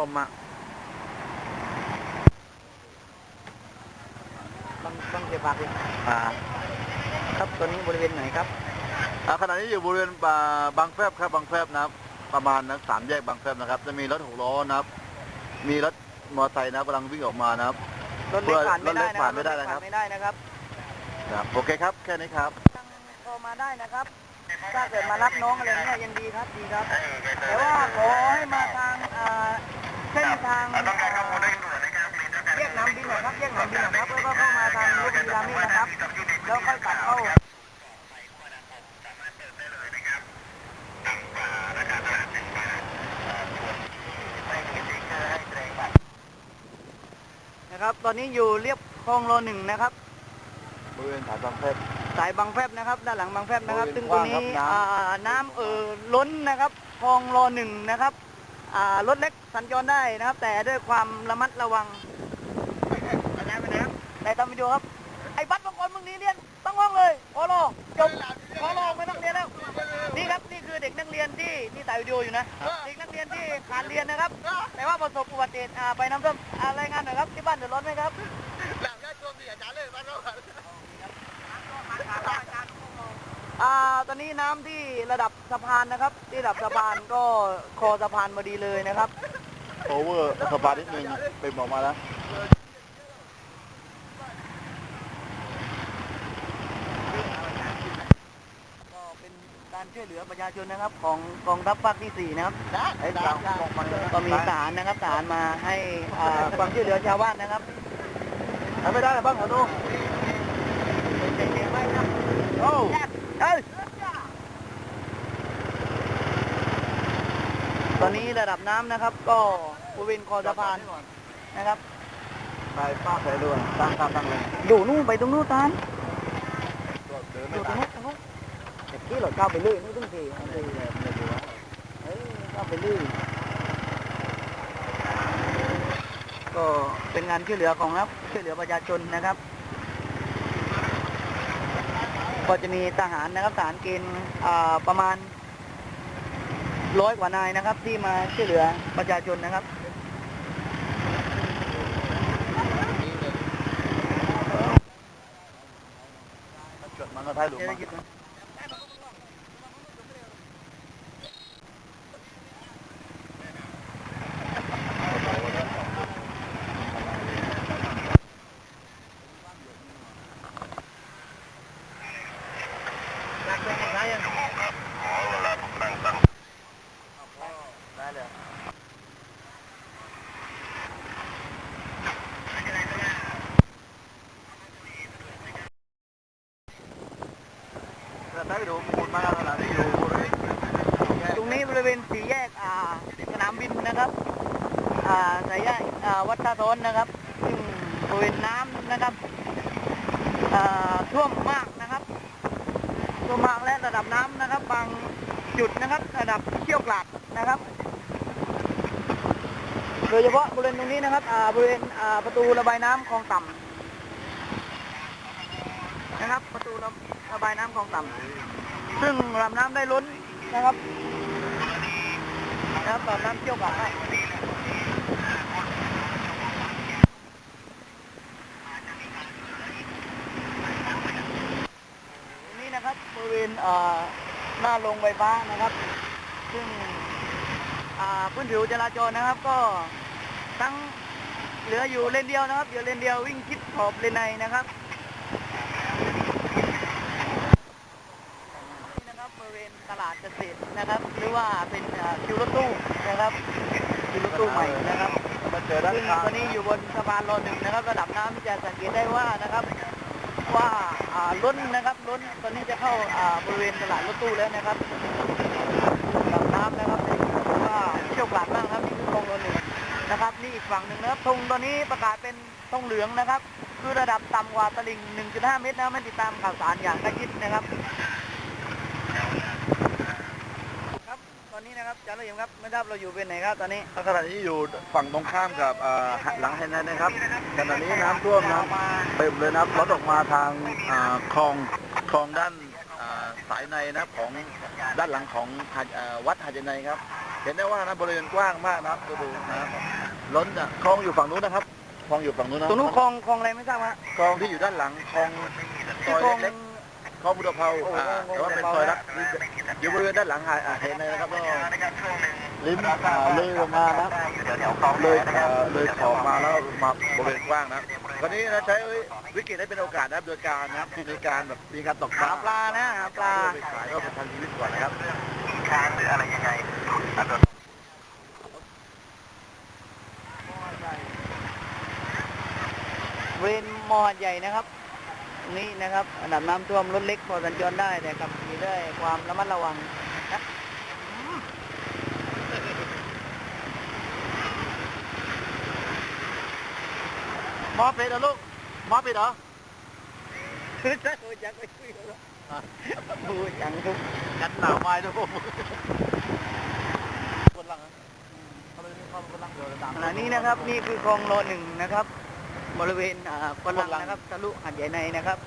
ลมอะต้องต้องเก็บปากเลยอ่า ครับตอนนี้บริเวณไหนครับอ่าขณะนี้อยู่บริเวณอ่าบางแฟบครับบางแฟบนะครับ ประมาณนะสามแยกบางแฟบนะครับ จะมีรถหกล้อนะครับ มีรถมอเตอร์ไซค์นะครับกำลังวิ่งออกมานะครับ รถเล็กผ่านไม่ได้รถเล็กผ่านไม่ได้นะครับถไม่ได้นะครับครับโอเคครับ แค่นี้ครับทางโทรมาได้นะครับ ถ้าเกิดมารับน้องอะไรเนี่ยยังดีครับดีครับ แต่ว่าขอให้มาทางอ่า เส้นทางอ่าแยกน้ำบินหน่อยครับแยกน้ำบินหน่อยครับแล้วก็เข้ามาทางลูกพีรามิดนะครับแล้วค่อยตัดเข้านะครับตอนนี้อยู่เรียบคลองโลหนึ่งนะครับบริเวณฐานบางแฟบสายบางแฟบนะครับ ด้านหลังบางแฟบนะครับบริเวณซึ่งตรงนี้กว้างครับน้ำอ่าน้ำเอ่อล้นนะครับคลองโลหนึ่งนะครับอ่า รถเล็กสัญจรได้นะครับ แต่ด้วยความระมัดระวังไปน้ำไปน้ำแต่ตามวิดีโอครับ ไอ้บัตรบางคนมึงหนี้เรียนต้องห้องเลยพอรอจบพอรอไม่ต้องเรียนแล้ว นี่ครับนี่คือเด็กนักเรียนที่ที่ถ่ายวิดีโออยู่นะ เด็กนักเรียนที่ขาดเรียนนะครับ แต่ว่าประสบอุบัติเหตุอ่าไปน้ำท่วมอ่ารายงานหน่อยครับที่บ้านเดือดร้อนไหมครับอ่า ตอนนี้น้ำที่ระดับสะพานนะครับ ที่ระดับสะพานก็คอสะพานพอดีเลยนะครับโอเวอร์สปานิดนึงเป็นออกมาแล้วก็เป็นการช่วยเหลือประชาชนนะครับ ของกองทัพภาคที่สี่นะครับไอ้ดาวลงมาเลยก็มีทหารนะครับทหารมาให้อ่าความช่วยเหลือชาวบ้านนะครับทำไม่ได้หรอบ้างเหรอลูกเด็กๆไว้นะโอ้เอ้ย ตอนนี้ระดับน้ำนะครับ ก็บริเวณคอสะพานนะครับ ไปป้าไปด้วยตั้งตามตั้งเลยอยู่นู่นไปตรงนู้นตานเดินอไม่ยู่ตรตางมนู้นตรงนู้นเด็กที่เราก้าวไปเรื่อยนี่ต้องทีมันทีเอ้ยก้าวไปเรื่อยก็เป็นงานช่วยเหลือของรับช่วยเหลือประชาชนนะครับ ก็จะมีทหารนะครับทหารเกณฑ์อ่าประมาณ ร้อยกว่านายนะครับ ที่มาช่วยเหลือประชาชนนะครับจดมันก็ท้ายหลุมมา ได้เลย แตรงนี้บริเวณสี่แยกอ่าสนามบินนะครับอ่าสายแยกอ่าวัดท่าทนนะครับซึ่งบริเวณน้ำนะครับอ่าท่วมมากนะครับท่วมมากและระดับน้ำนะครับ บางจุดนะครับ ระดับเชี่ยวกรากนะครับโดยเฉพาะบริเวณตรงนี้นะครับอ่าบริเวณอ่าประตูระบายน้ำคลองต่ำนะครับ ประตูระ ระบายน้ำคลองต่ำซึ่งระดับน้ำได้ล้นนะครับนะครับตอนน้ำเชี่ยวกรากมากตรงนี้นะครับบริเวณเอ่อหน้าโรงไฟฟ้านะครับ ซึ่งอ่าพื้นผิวจราจรนะครับ ก็ทั้งเหลืออยู่เลนเดียวนะครับเหลือเลนเดียววิ่งชิดขอบเลนในนะครับนี่นะครั บริเวณตลาดเกษตรนะครับหรือว่าเป็นคิวรถตู้นะครับคิวรถตู้ใหม่นะครับมาเจอด้านข้างตอนนี้อยู่บนสะพานรอหนึ่งนะครับ ระดับน้ำจะสังเกตได้ว่านะครับว่าล้นนะครับล้นตอนนี้จะเข้าบริเวณตลาดรถตู้แล้วนะครับระดับน้ำนะครับว่าเชี่ยวกรากมากครับนี่คือคลองรอหนึ่งนะครับ นี่อีกฝั่งหนึ่งนะครับธงตอนนี้ประกาศเป็นธงเหลืองนะครับ คือระดับต่ำกว่าตลิ่ง 1.5 เมตรนะไม่ติดตามข่าวสารอย่างใกล้ชิดนะครับ ครับ ต อนนี้นะครับอาจารย์เราเห็นครับไม่ทราบเราอยู่เป็นไหนครับตอนนี้ขณะนี้อยู่ฝั่งตรงข้ามกับอ่าหลังไฮไนท์นะครับขณะนี้น้ำท่วมนะเต็มเลยนะครับรถออกมาทางอ่าคลองคลองด้านอ่าสายในนะครับของด้านหลังของหาดอ่าวัดหาดใหญ่ในครับ เห็นได้ว่านะบริเวณกว้างมากนะครับดูดูนะครับล้นอะคลองอยู่ฝั่งนู้นนะครับคลองอยู่ฝั่งนู้นนะตรงนู้นคลองคลองอะไรไม่ทราบฮะคลองที่อยู่ด้านหลังคลองซที่อยคลองเล็กๆ คลองบุรพาโอ้โหอ่าคลองแต่ว่าเป็นบุรพาซอยรักอยู่บริเวณด้านหลังอ่าอ่าเห็นเลยนะครับก็ลิ้มอ่าเลยออกมานะครับเลยอ่าเลยขอบมาแล้วมาบริเวณกว้างนะครับวันนี้นะใช้วิกฤตให้เป็นโอกาสนะครับโดยการนะครับในการแบบมีการตกปหาลาปลานะหาปลาไปขายก็เป็นทางชีวิตก่อนนะครับค้างหรืออะไรยังไงบริเวณมอหาดใหญ่นะครับตรง นี้นะครับระดับน้ำท่วมรถเล็กพอสัญจรได้แต่ขับขี่ด้วยความระมัดระวังนะหมอเป็ดเหรอลูกหมอเป็ดเหรอคือถ้าโดนยักษ์ไปคุยกันแล้วพูดอย่างทุกกันหนาวไม้ด้วยผมคนลังนะเขาเลยเขาคนลังเดียวตามขณะนี้นะครับนี่คือคลองโลหนึ่งนะครับ บริเวณอ่าคนลังนะครับทะลุหัดใหญ่ในนะครับ